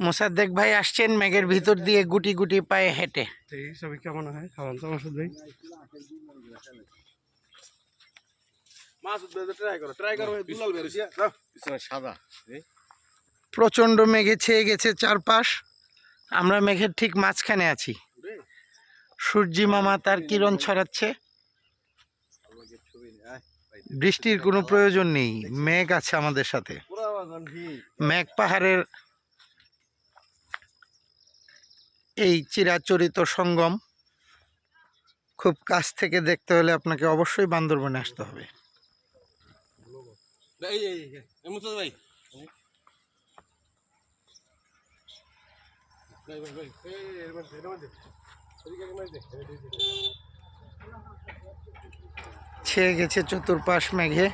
মোসাদ্দেক ভাই আসছেন মেঘের ভিতর দিয়ে গুটি গুটি পায়ে হেঁটে। সবই কেমন হয় খাওয়ান তো প্রচণ্ড মেঘে ছেয়ে গেছে চারপাশ। আমরা মেঘের ঠিক মাঝখানে আছি। সূর্যি মামা তার কিরণ ছড়াচ্ছে। বৃষ্টির কোনো প্রয়োজন নেই মেঘ আছে আমাদের সাথে মেঘ পাহাড়ের এই চিরাচরিত সঙ্গম খুব কাছ থেকে দেখতে হলে আপনাকে অবশ্যই বান্দরবনে আসতে হবে ভাই ছেয়ে গেছে চতুর্পাশ মেঘে।